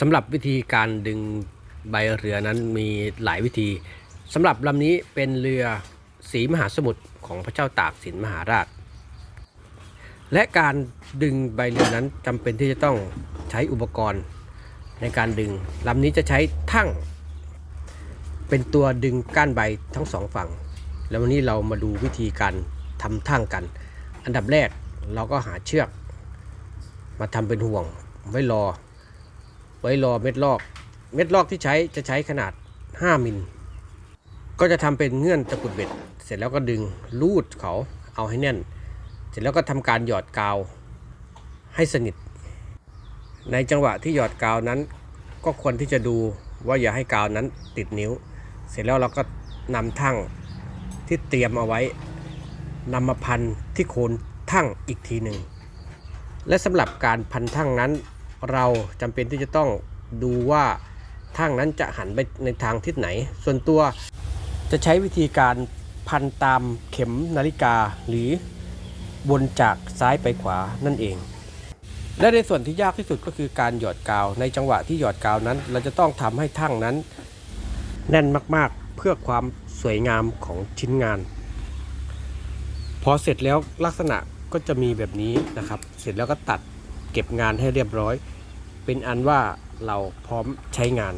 สำหรับวิธีการดึงใบเรือนั้นมีหลายวิธีสำหรับลำนี้เป็นเรือสีมหาสมุทรของพระเจ้าตากสินมหาราช และการดึงใบเรือนั้นจำเป็นที่จะต้องใช้อุปกรณ์ในการดึงลำนี้จะใช้ทั้งเป็นตัวดึงก้านใบทั้งสองฝั่ง แล้ววันนี้เรามาดูวิธีการทำทั้งกัน อันดับแรกเราก็หาเชือก มาทำเป็นห่วงไว้รอ ไว้รอเม็ดลอก เม็ดลอกที่ใช้จะใช้ขนาด 5 มิล ก็จะทำเป็นเงื่อนตะกุดเบ็ด เสร็จแล้วก็ดึงลูดเขาเอาให้แน่น เสร็จแล้วก็ทำการหยอดกาวให้สนิท ในจังหวะที่หยอดกาวนั้น ก็ควรที่จะดูว่าอย่าให้กาวนั้นติดนิ้ว เสร็จแล้วเราก็นำทั้งที่เตรียมเอาไว้นำมาพันที่โคนทั้งอีกทีหนึ่ง และสำหรับการพันทั้งนั้น เราจำเป็นที่จะต้องดูว่าทั้งนั้นจะหันไปในทางทิศไหน ส่วนตัวจะใช้วิธีการพันตามเข็มนาฬิกาหรือวนจากซ้ายไปขวานั่นเอง และในส่วนที่ยากที่สุดก็คือการหยอดกาว ในจังหวะที่หยอดกาวนั้น เราจะต้องทำให้ทั้งนั้น แน่นมากๆเพื่อความสวยงามของชิ้นงาน พอเสร็จแล้วลักษณะก็จะมีแบบนี้นะครับ เสร็จแล้วก็ตัดเก็บงานให้เรียบร้อย เป็นอันว่าเราพร้อมใช้งาน